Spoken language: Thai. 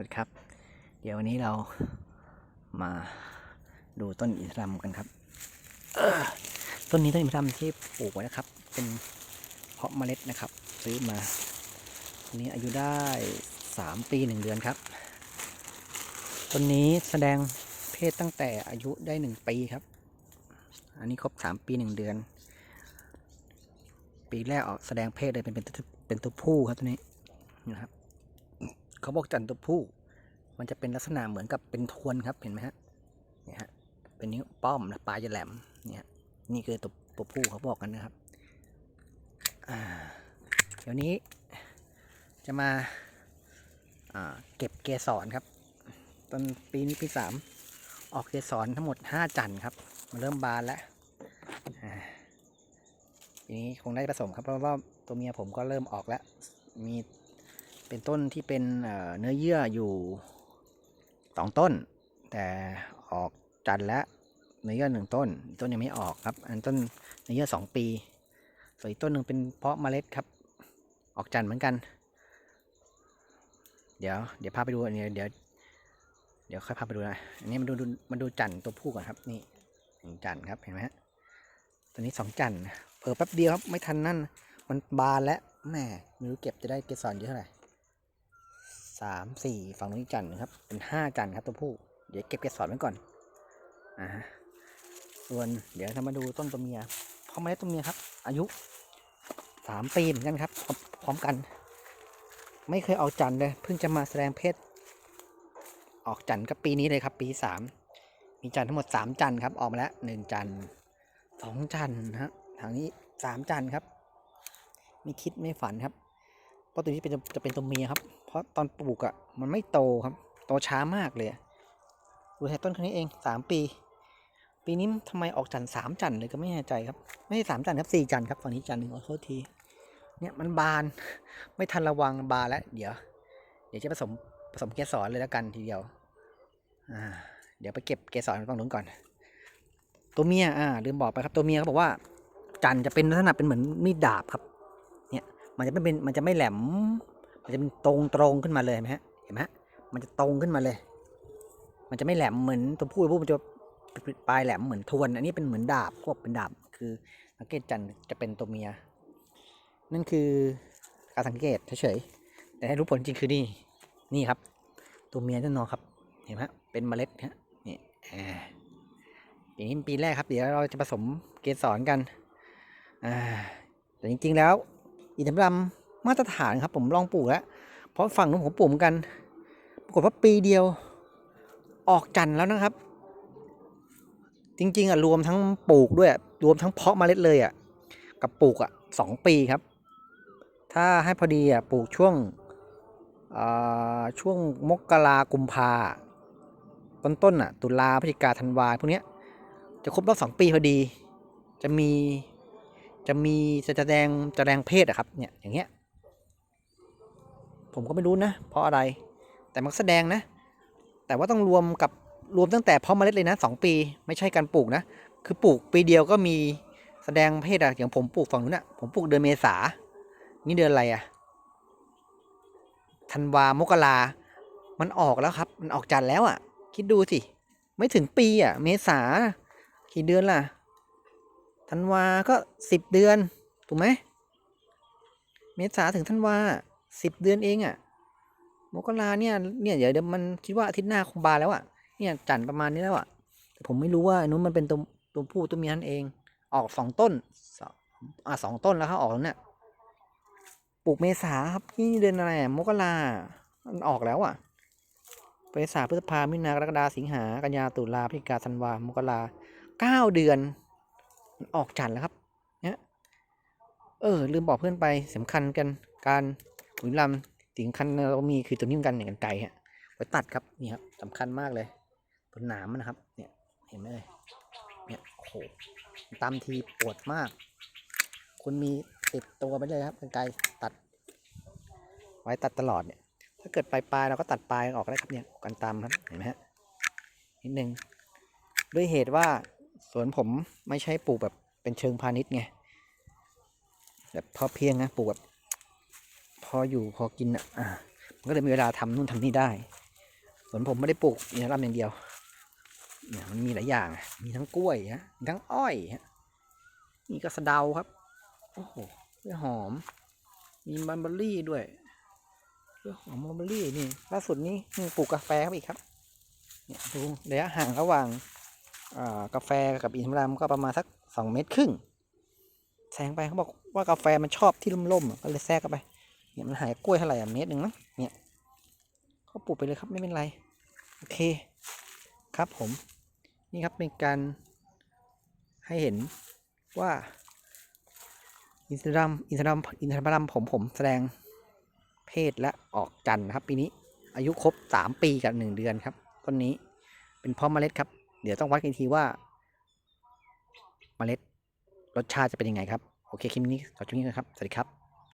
วัสดีครับ เดี๋ยววันนี้เรามาดูต้นอินทรัมกันครับต้นนี้ต้นอินทรัมที่ปลูกไว้นะครับ เป็นเพาะเมล็ดนะครับ ซื้อมาต้นนี้อายุได้สามปีหนึ่งเดือนครับต้นนี้แสดงเพศตั้งแต่อายุได้หนึ่งปีครับ อันนี้ครบสามปีหนึ่งเดือน ปีแรกออกแสดงเพศเลยเป็นเป็นเป็นตัวผู้ครับตัวนี้นะครับ เขาบอกจันทร์ตัวผู้มันจะเป็นลักษณะเหมือนกับเป็นทวนครับเห็นไหมฮะเนี่ยฮะเป็นนิ้วป้อมนะปลายจะแหลมเนี่ยนี่คือตัวตัวผู้เขาบอกกันนะครับอ่าเดี๋ยวนี้จะมาอ่าเก็บเกสรครับ ตอนปีนี้ปีสามออกเกสรทั้งหมดห้าจันครับมันเริ่มบานแล้วอ่าทีนี้คงได้ผสมครับเพราะว่าตัวเมียผมก็เริ่มออกแล้ว มี เป็นต้นที่เป็นเนื้อเยื่ออยู่สองต้น แต่ออกจันและเนื้อเยื่อหนึ่งต้น ต้นยังไม่ออกครับ อันต้นเนื้อเยื่อสองปี ส่วนอีกต้นหนึ่งเป็นเพาะเมล็ดครับ ออกจันเหมือนกัน เดี๋ยวเดี๋ยวพาไปดูอันนี้เดี๋ยวเดี๋ยวค่อยพาไปดูนะอันนี้มาดูดูมาดูจันตัวผู้ก่อนครับนี่หนึ่งจันครับเห็นไหมฮะตัวนี้สองจันเผลอแป๊บเดียวครับไม่ทันนั่น มันบานแล้วแหม่ไม่รู้เก็บจะได้เกสรเยอะเท่าไหร่ สามสี่ฝั่งนู้นจันทร์นะครับ เป็นห้าจันทร์ครับตัวผู้ เดี๋ยวเก็บเกสรไว้ก่อนอ่าส่วนเดี๋ยวเรามาดูต้นตัวเมียพร้อมเมล็ดตัวเมียครับ อายุสามปีเหมือนกันครับ พร้อมกัน ไม่เคยเอาจันทร์เลยเพิ่งจะมาแสดงเพศ ออกจันทร์ก็ปีนี้เลยครับ ปีสามมีจันทร์ทั้งหมดสามจันทร์ครับ ออกมาแล้วหนึ่งจันทร์สองจันทร์นะฮะทางนี้สามจันทร์ครับ ไม่คิดไม่ฝันครับ ราะตัวนี้เป็นจะเป็นตัวเมียครับ เพราะตอนปลูกอะ่ะมันไม่โตครับ โตช้ามากเลยดูแค่ต้นแค่นี้เองสามปี ปีนี้ทำไมออกจันทร์สามจันทร์เลยก็ไม่แน่ใจครับ ไม่ใช่สามจันทร์ครับสี่จันทร์ครับฝั่งนี้จันทร์หนึ่งขอโทษที เนี่ยมันบาน ไม่ทันระวังบานแล้ว เดี๋ยว เดี๋ยวจะผสมผสมเกสรเลยแล้วกันทีเดียว อ่า เดี๋ยวไปเก็บเกสรฝั่งนู้นก่อน ตัวเมีย อ่าลืมบอกไปครับ ตัวเมียเขาบอกว่า จันทร์จะเป็นลักษณะเป็นเหมือนมีดดาบครับ มันจะไม่เป็นมันจะไม่แหลม มันจะเป็นตรงตรงขึ้นมาเลยเห็นไหมฮะเห็นไหมมันจะตรงขึ้นมาเลย มันจะไม่แหลมเหมือนตัวผู้ตัวผู้มันจะปลายแหลมเหมือนทวน อันนี้เป็นเหมือนดาบพวกเป็นดาบคือสังเกตจันจะเป็นตัวเมีย นั่นคือการสังเกตเฉยๆแต่ให้รู้ผลจริงคือนี่นี่ครับ ตัวเมียแน่นอนครับ เห็นไหมเป็นเมล็ดฮะนี่อ่าปีนี้ปีแรกครับ เดี๋ยวเราจะผสมเกสรกันอ่าแต่จริงๆแล้ว อินทผลัมมาตรฐานครับผมลองปลูกแล้ว เพราะฝั่งนู้นผมปลูกเหมือนกัน ปรากฏว่าปีเดียวออกจันทร์แล้วนะครับ จริงๆอะรวมทั้งปลูกด้วย รวมทั้งเพาะเมล็ดเลยอะ กับปลูกอะสองปีครับ ถ้าให้พอดีอะปลูกช่วงช่วงมกรากุมภาต้นต้นอะตุลาพฤศจิกาธันวาพวกเนี้ยจะครบรอบสองปีพอดี จะมี จะมีจะแสดงแสดงเพศอะครับเนี่ยอย่างเงี้ยผมก็ไม่รู้นะ เพราะอะไรแต่มันแสดงนะ แต่ว่าต้องรวมกับรวมตั้งแต่เพาะเมล็ดเลยนะสองปี ไม่ใช่การปลูกนะ คือปลูกปีเดียวก็มีแสดงเพศอะอย่างผมปลูกฝั่งนู้นอะผมปลูกเดือนเมษา นี่เดือนอะไรอะธันวามกรามันออกแล้วครับ มันออกจันทร์แล้วอะคิดดูสิ ไม่ถึงปีอะเมษากี่เดือนล่ะ ธันวาก็สิบเดือน ถูกไหม เมษาถึงธันวาสิบเดือนเองอะ่ะ มกราเนี่ย เนี่ยเดี๋ยวเดี๋ยวมันคิดว่าอาทิตย์หน้าคงบานแล้วอะ่ะ เนี่ยจันประมาณนี้แล้วอะ่ะ แต่ผมไม่รู้ว่าอนนู้นมันเป็นตัวตัวผู้ตัวเมียนั่นเอง ออกสองต้นสองอ่าสองต้นแล้วครับออกแล้วเนี่ย ปลูกเมษาครับนี่เดือนอะไรอะมกรามันออกแล้วอะ่ะเมษาพฤษภามิถุนากรกฎาสิงหากันยาตุลาพฤศจิกาธันวามกราเก้าเดือน ออกจันแล้วครับเนี่ยเออ ลืมบอกเพื่อนไปสำคัญกันการหุยลำสิ่งคัญเรามีคือตัวนี้เหมือนกันอย่างกันไกลฮะไว้ตัดครับนี่ครับสำคัญมากเลยตัวหนามนะครับ เนี่ยเห็นไหมเลยเนี่ยโอ้โหตามทีปวดมาก คุณมีติดตัวไปเลยครับกันไกลตัด ไว้ตัดตลอดเนี่ย ถ้าเกิดปลายปลายเราก็ตัดปลายออกได้ครับเนี่ยกันตามครับเห็นไหมฮะนิดนึงด้วยเหตุว่า สวนผมไม่ใช่ปลูกแบบเป็นเชิงพาณิชย์ไงแบบพอเพียงนะปลูกแบบพออยู่พอกินอะมันก็เลยมีเวลาทำนู่นทำนี่ได้ สวนผมไม่ได้ปลูกอินทผลัมอย่างเดียวเนี่ยมันมีหลายอย่าง มีทั้งกล้วยฮะมีทั้งอ้อยฮะนี่ก็สะเดาครับโอ้โหกล้วยหอม มีมันเบอร์รี่ด้วยกล้วยหอมมันเบอร์รี่นี่ล่าสุดนี่ปลูกกาแฟครับอีกครับเนี่ยดูระยะห่างระหว่าง กาแฟกับอินทผลัมก็ประมาณสักสองเมตรครึ่งแซงไปเขาบอกว่ากาแฟมันชอบที่ร่มๆก็เลยแทรกเข้าไปเนี่ยมันหายกล้วยเท่าไหร่อะเมตรหนึ่งมั้งเนี่ยเขาปลูกไปเลยครับไม่เป็นไรโอเคครับผมนี่ครับเป็นการให้เห็นว่าอินสตาแกรมอินสตาแกรมอินสตาแกรมผมผมแสดงเพศและออกจันนะครับ ปีนี้อายุครบสามปีกับหนึ่งเดือนครับต้นนี้เป็นพราะเมล็ดครับ เดี๋ยวต้องวัดกันอีกทีว่าเมล็ดรสชาติจะเป็นยังไงครับ โอเคคลิปนี้ขอจบนี้นะครับ สวัสดีครับ